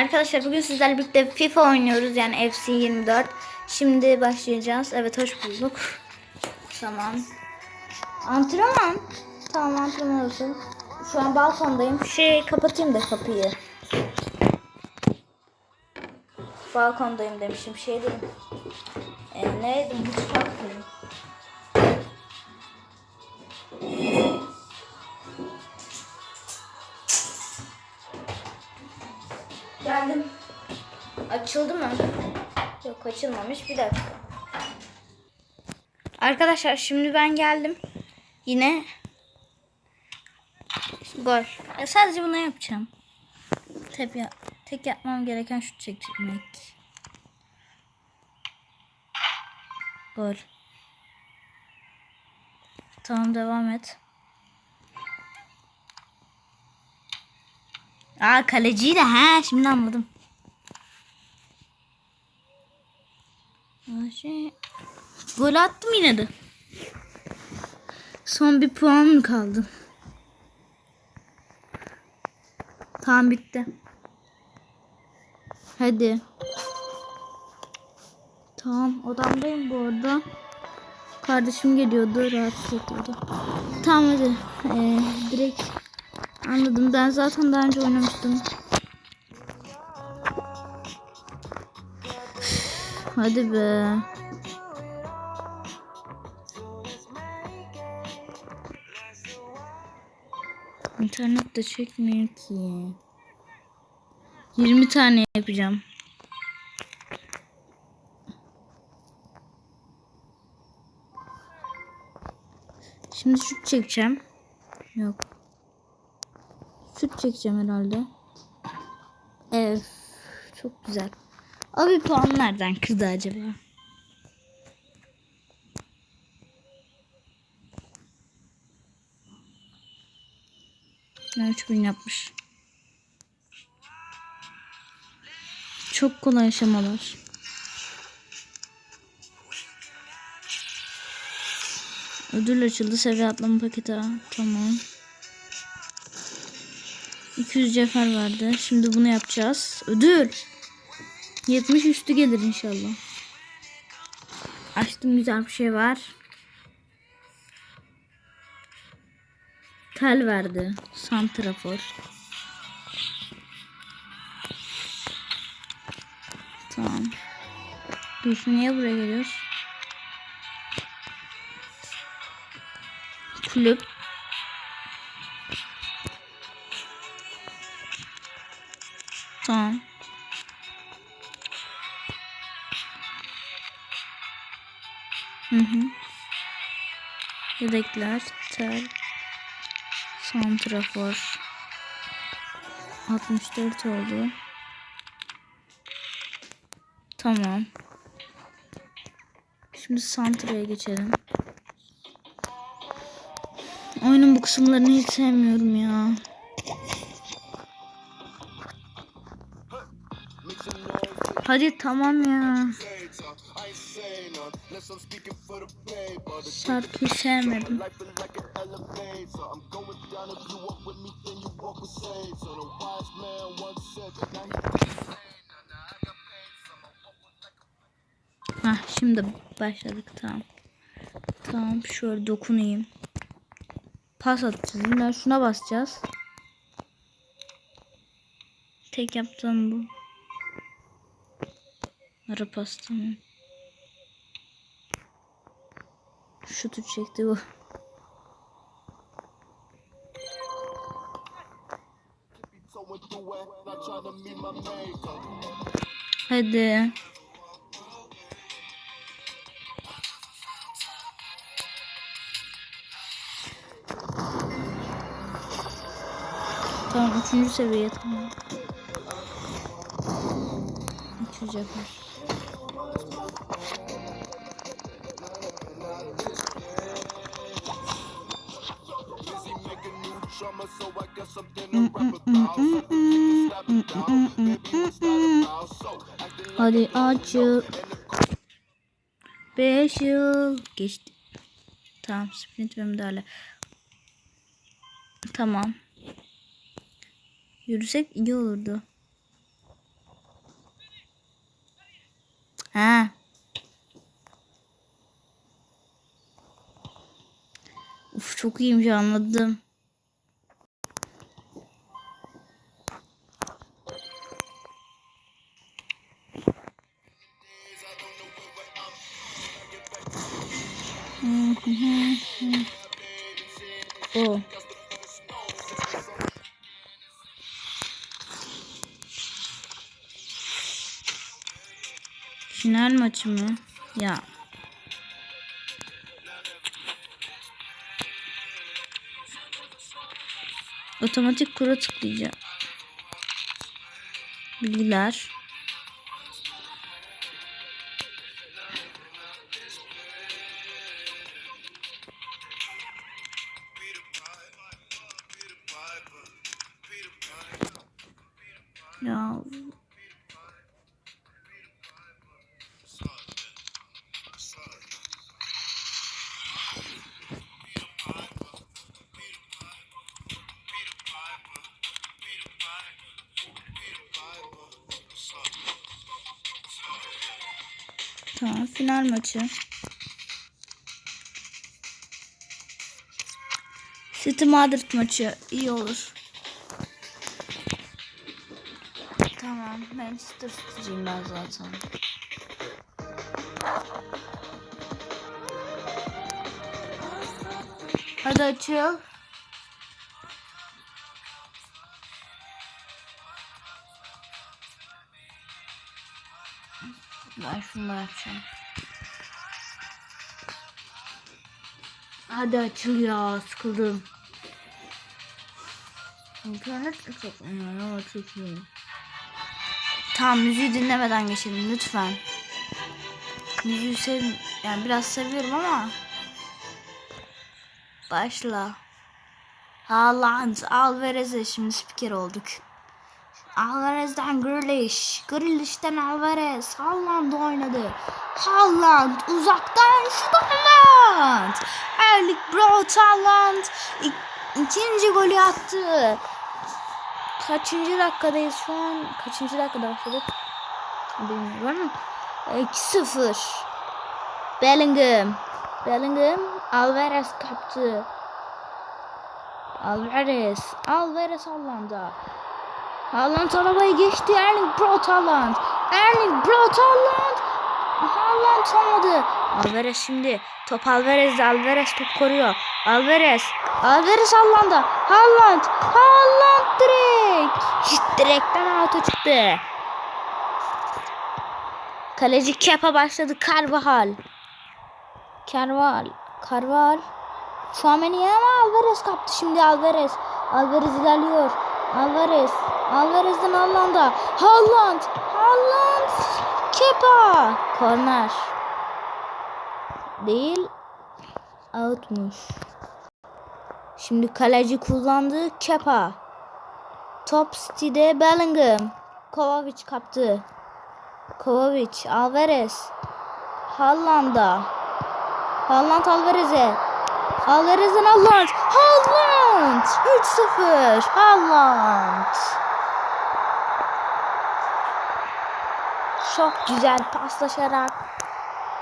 Arkadaşlar bugün sizlerle birlikte FIFA oynuyoruz yani FC 24. Şimdi başlayacağız. Evet hoş bulduk. Tamam. Antrenman. Tamam antrenman olsun. Şu an balkondayım. Şey kapatayım da kapıyı. Balkondayım demişim. Şey değil. E, neydi? Mutfaktayım. Geldim. Açıldı mı? Yok açılmamış. Bir dakika. Arkadaşlar şimdi ben geldim. Yine gol. E, sadece bunu yapacağım. Tek, ya- tek yapmam gereken şut çekmek. Gol. Tamam devam et. Aa kaleciyi de ha şimdi anladım. Şey, gol attım yine de. Son bir puan mı kaldı? Tamam bitti. Hadi. Tamam odamdayım bu arada. Kardeşim geliyordu rahatsız ediyordu. Tamam hadi. Ee, direkt Anladım. Ben zaten daha önce oynamıştım. Hadi be. İnternet de çekmiyor ki. 20 tane yapacağım. Şimdi şut çekeceğim. Yok. Şut çekeceğim herhalde. Evet. Çok güzel. Abi puan nereden kırdı acaba? Ne 3000 yapmış. Çok kolay aşamalar. Ödül açıldı. Seviye atlama paketi. Tamam. 200 cefer vardı. Şimdi bunu yapacağız. Ödül. 70 üstü gelir inşallah. Açtım güzel bir şey var. Tel verdi. Santrafor. Tamam. Dur niye buraya geliyoruz? Kulüp. Tamam. Yedekler, tel, santrafor. 64 oldu. Tamam. Şimdi santraya geçelim. Oyunun bu kısımlarını hiç sevmiyorum ya. Hadi tamam ya. Şarkıyı sevmedim. Hah şimdi başladık tamam. Tamam şöyle dokunayım. Pas atacağız. Yine şuna basacağız. Tek yaptığım bu. Ara pas. Şutu çekti bu. Hadi. Tamam üçüncü seviye tamam. 300 Hadi açıl. 5 yıl geçti. Tamam sprint ve müdahale. Tamam. Yürüsek iyi olurdu. Ha. Uf çok iyiymiş anladım. Otomatik kura tıklayacağım. Bilgiler. Tamam final maçı. City Madrid maçı iyi olur. Tamam Manchester City'ciyim ben zaten. Hadi açıl. Şunu yapacağım. Hadi açıl ya sıkıldım. İnternet mi çok ama çok iyi. Tamam müziği dinlemeden geçelim lütfen. Müziği sev yani biraz seviyorum ama başla. Haaland, Alvarez'e şimdi spiker olduk. Alvarez'den Grealish, Grealish'ten Alvarez, Haaland oynadı. Haaland uzaktan şut Haaland. Erling Braut Haaland ik- ikinci golü attı. Kaçıncı dakikadayız şu an? Kaçıncı dakikada başladık? Bilmiyorum ama 2-0. Bellingham. Bellingham Alvarez kaptı. Alvarez. Alvarez Haaland'a. Haaland arabayı geçti. Erling Braut Haaland. Erling Braut Haaland. Haaland olmadı. Alvarez şimdi. Top Alvarez'de. Alvarez top koruyor. Alvarez. Alvarez Haaland'a. Haaland. Haaland direkt. Hiç direkten auto çıktı. Kaleci Kepa başladı. Carvajal. Carvajal. Carvajal. Tchouameni ama Alvarez kaptı şimdi Alvarez. Alvarez ilerliyor. Alvarez. Alvarez'den Haaland'a. Haaland. Haaland. Kepa. Korner. Değil. Outmuş. Şimdi kaleci kullandı. Kepa. Top City'de Bellingham. Kovacic kaptı. Kovacic. Alvarez. Haaland'a. Haaland Alvarez'e. Alvarez'den Haaland. Haaland. 3-0. Haaland. Çok güzel paslaşarak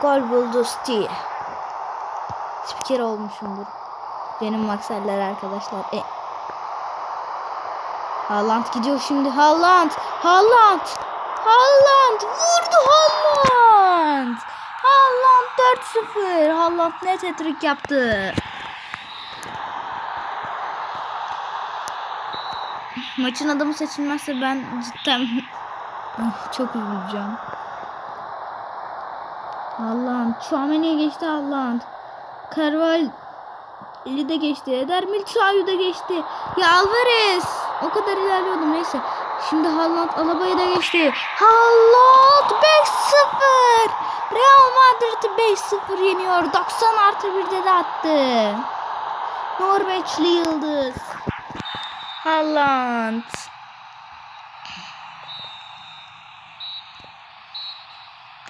gol buldu Steve. Spiker olmuşumdur. Benim maksaller arkadaşlar. E. Haaland gidiyor şimdi. Haaland. Haaland. Haaland. Vurdu Haaland. Haaland 4-0. Haaland net hat-trick yaptı. Maçın adamı seçilmezse ben cidden çok üzüleceğim. Haaland. Chouameni'ye geçti Haaland. Carvalho de geçti. Eder Milçayu da geçti. Ya Alvarez. O kadar ilerliyordum neyse. Şimdi Haaland Alaba'yı da geçti. Haaland 5-0. Real Madrid'i 5-0 yeniyor. 90 artı 1'de de attı. Norveçli Yıldız. Haaland.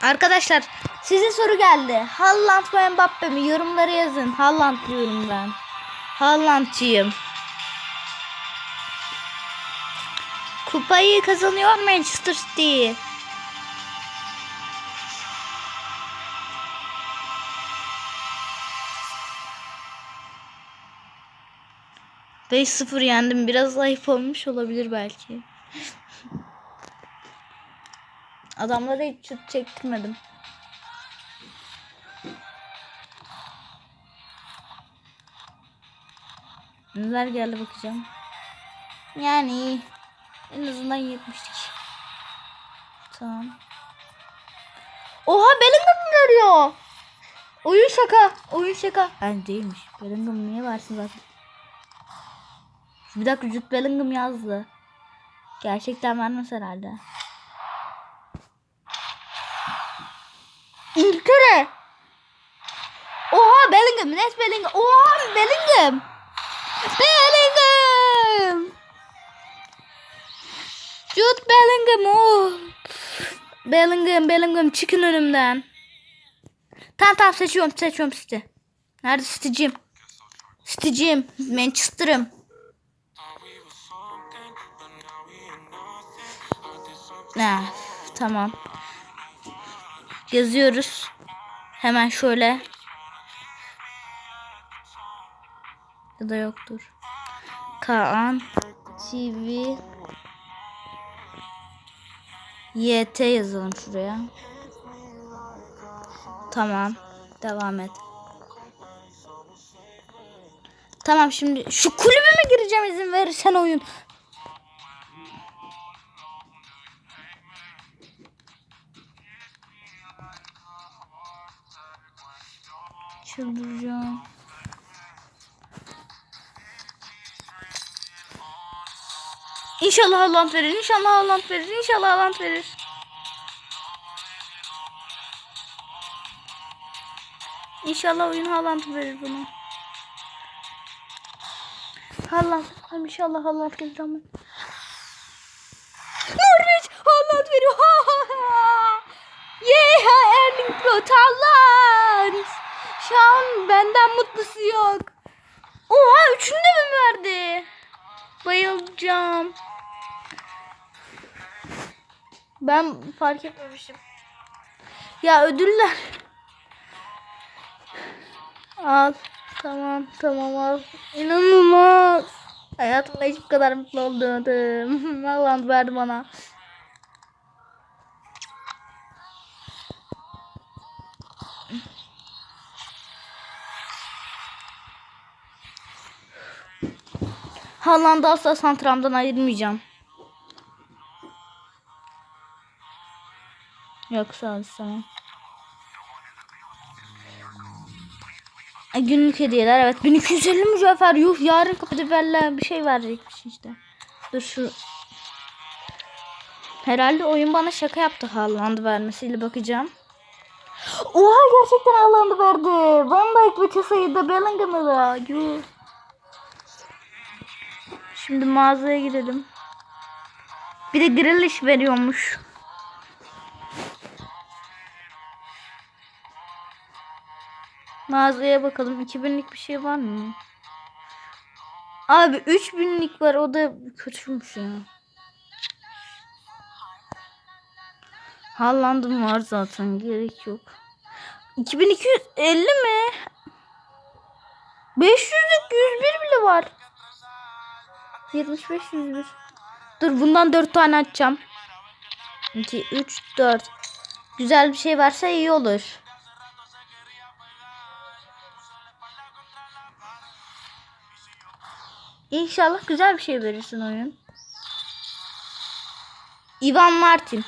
Arkadaşlar size soru geldi. Haaland mı Mbappe mi? Yorumlara yazın. Haaland diyorum ben. Haalandçıyım. Kupayı kazanıyor Manchester City. 5-0 yendim. Biraz zayıf olmuş olabilir belki. Adamlara hiç şut çektirmedim. Neler geldi bakacağım. Yani en azından yetmiştik. Tamam. Oha Bellingham görüyor. Oyun şaka. Oyun şaka. Yani değilmiş. Bellingham niye varsın zaten? Bir dakika Jude Bellingham yazdı. Gerçekten vermez herhalde. İngiltere. Oha Bellingham. Net Bellingham. Oha Bellingham. Bellingham. Jude Bellingham. Oh. Bellingham, Bellingham çıkın önümden. Tamam tamam seçiyorum, seçiyorum City. Nerede City'cim? City'cim, Manchester'ım. Ne? Tamam. Yazıyoruz. Hemen şöyle. Ya da yoktur. Kaan TV YT yazalım şuraya. Tamam. Devam et. Tamam şimdi şu kulübe mi gireceğim izin verirsen oyun. İnşallah Haaland verir. İnşallah Haaland verir. İnşallah Haaland verir. İnşallah oyun Haaland verir bunu. Haaland. İnşallah Haaland gelir ama. Norveç Haaland veriyor. yeah Erling Haaland. Şu an benden mutlusu yok. Oha üçünü de mi verdi? Bayılacağım. Ben fark etmemişim. Ya ödüller. Al. Tamam tamam al. İnanılmaz. Hayatımda hiç bu kadar mutlu olmadım. Allah verdi bana. Haaland'ı asla santramdan ayırmayacağım. Yoksa istemem. E, Günlük hediyeler evet 1250 mücevher yuh yarın kapıda bir şey verecekmiş işte. Dur şu Herhalde oyun bana şaka yaptı Haaland vermesiyle bakacağım. Oha gerçekten Haaland'ı verdi. Van Dijk ve sayıda Bellingham'ı da. Yuh. Şimdi mağazaya gidelim. Bir de Grealish veriyormuş. Mağazaya bakalım. 2000'lik bir şey var mı? Abi 3000'lik var. O da kötüymüş ya. Haaland'ım var zaten. Gerek yok. 2250 mi? 500'lük 101 bile var. 75 101. Dur bundan 4 tane açacağım. 2 3 4. Güzel bir şey varsa iyi olur. İnşallah güzel bir şey verirsin oyun. Ivan Martin.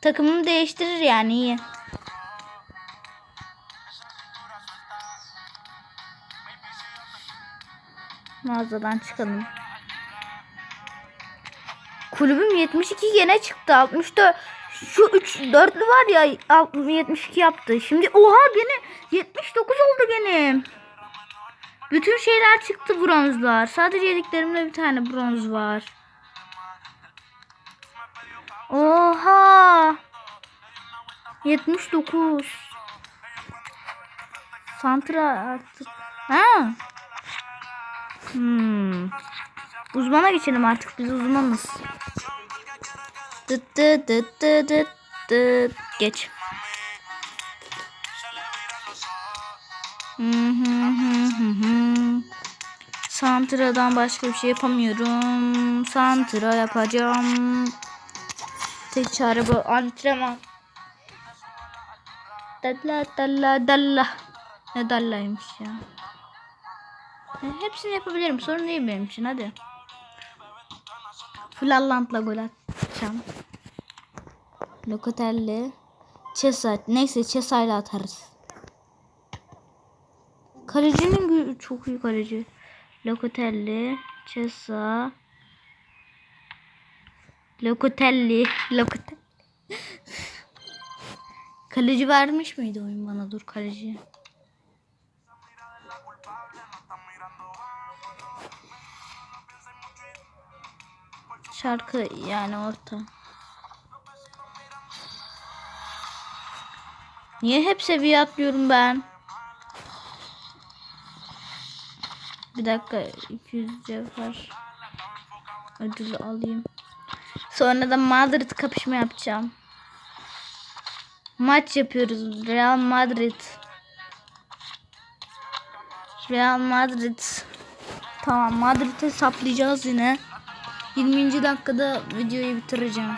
Takımını değiştirir yani iyi. Mağazadan çıkalım. Kulübüm 72 gene çıktı. 64 şu 3 dörtlü var ya 72 yaptı. Şimdi oha gene 79 oldu gene. Bütün şeyler çıktı bronzlar. Sadece yediklerimde bir tane bronz var. Oha. 79. Santra artık. Ha. Hmm. Uzmana geçelim artık. Biz uzmanız. Dıt dıt dıt dıt dıt dıt. Geç. Hı hı hı. Santra'dan başka bir şey yapamıyorum. Santra yapacağım. Tek çare bu antrenman. Dalla dalla dalla. Ne dallaymış ya. Ya Hepsini yapabilirim. Sorun değil benim için. Hadi. Flalland'la gol atacağım. Locatelli. Chesa. Neyse Chesa'yla atarız. Kalecinin çok iyi kaleci. Locatelli. Chesa. Locatelli. Locatelli. kaleci vermiş miydi oyun bana? Dur kaleci. Şarkı yani orta. Niye hep seviye atlıyorum ben? Bir dakika 200 cevher ödülü alayım. Sonra da Madrid kapışma yapacağım. Maç yapıyoruz. Real Madrid. Real Madrid. Tamam Madrid'e saplayacağız yine. 20. dakikada videoyu bitireceğim.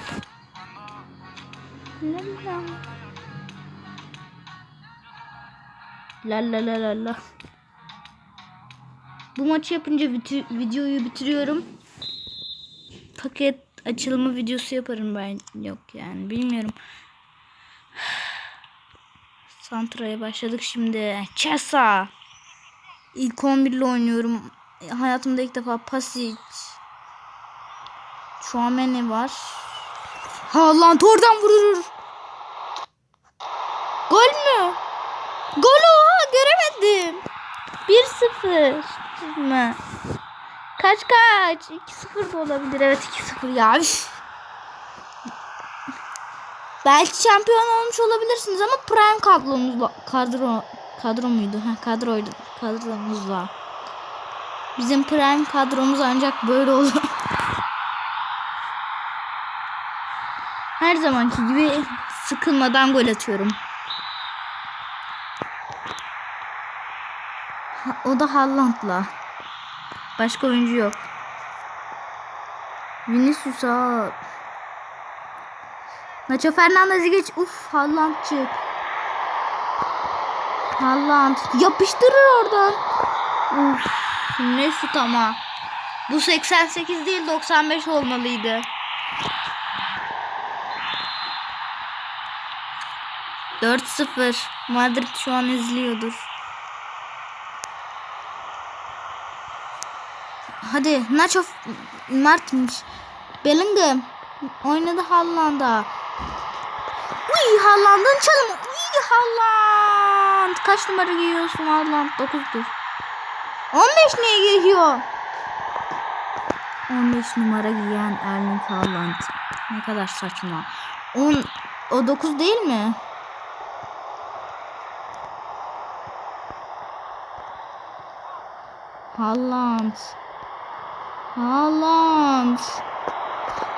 La la la la la. Bu maçı yapınca biti- videoyu bitiriyorum. Paket açılımı videosu yaparım ben. Yok yani bilmiyorum. Santra'ya başladık şimdi. Chesa. İlk 11 ile oynuyorum. Hayatımda ilk defa Pasic. Chouameni var. Haaland oradan vurur. Gol mü? Gol oha göremedim. 1-0 mı? Kaç kaç? 2-0 da olabilir. Evet 2-0 ya. Belki şampiyon olmuş olabilirsiniz ama prime kadromuz kadro kadro muydu? Ha kadroydu. Kadromuz var. Bizim prime kadromuz ancak böyle olur. Her zamanki gibi sıkılmadan gol atıyorum. O da Haaland'la. Başka oyuncu yok. Vinicius'a. Nacho Fernandez'i geç. Uf Haaland çık. Haaland. Yapıştırır oradan. Uf ne şut ama. Bu 88 değil 95 olmalıydı. Dört sıfır. Madrid şu an izliyordur. Hadi Nacho Martins. Bellingham. Oynadı Haaland'a. Uy Haaland'ın çalımı. Uy Haaland. Kaç numara giyiyorsun Haaland? 9'dur. 15 niye giyiyor? 15 numara giyen Erling Haaland. Ne kadar saçma. 10 o 9 değil mi? Haaland. Haaland.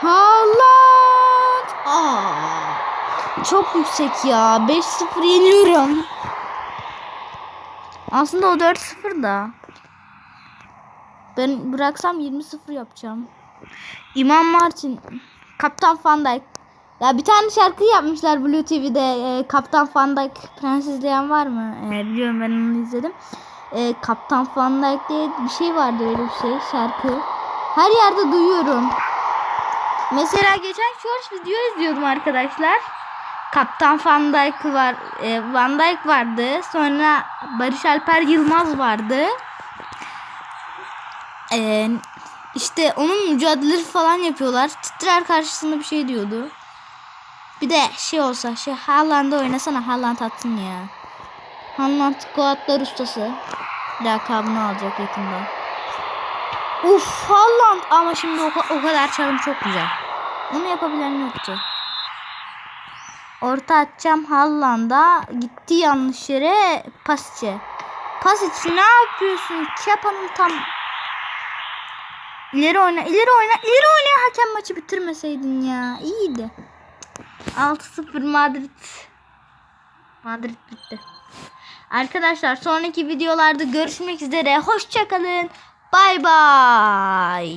Haaland. Aa, çok yüksek ya. 5-0 yeniyorum. Aslında o 4-0 da. Ben bıraksam 20-0 yapacağım. İmam Martin. Kaptan Van Dijk. Ya bir tane şarkı yapmışlar Blue TV'de. E, Kaptan Van Dijk Prens izleyen var mı? E, biliyorum ben onu izledim. E, Kaptan Van Dijk diye bir şey vardı öyle bir şey şarkı. Her yerde duyuyorum. Mesela geçen shorts video izliyordum arkadaşlar. Kaptan Van Dijk var, e, Van Dijk vardı. Sonra Barış Alper Yılmaz vardı. E, işte onun mücadeleleri falan yapıyorlar. Titrer karşısında bir şey diyordu. Bir de şey olsa şey Haaland'da oynasana Haaland atsın ya. Haaland Goatlar ustası. Lakabını alacak yakında. Uf Haaland ama şimdi o, o kadar çalım çok güzel. Onu yapabilen yoktu. Orta atacağım Haaland'a. Gitti yanlış yere pasçı. Pas için ne yapıyorsun? Kepanın tam İleri oyna, ileri oyna, ileri oyna. Hakem maçı bitirmeseydin ya. İyiydi. 6-0 Madrid. Madrid bitti. Arkadaşlar sonraki videolarda görüşmek üzere. Hoşçakalın. Bye bye.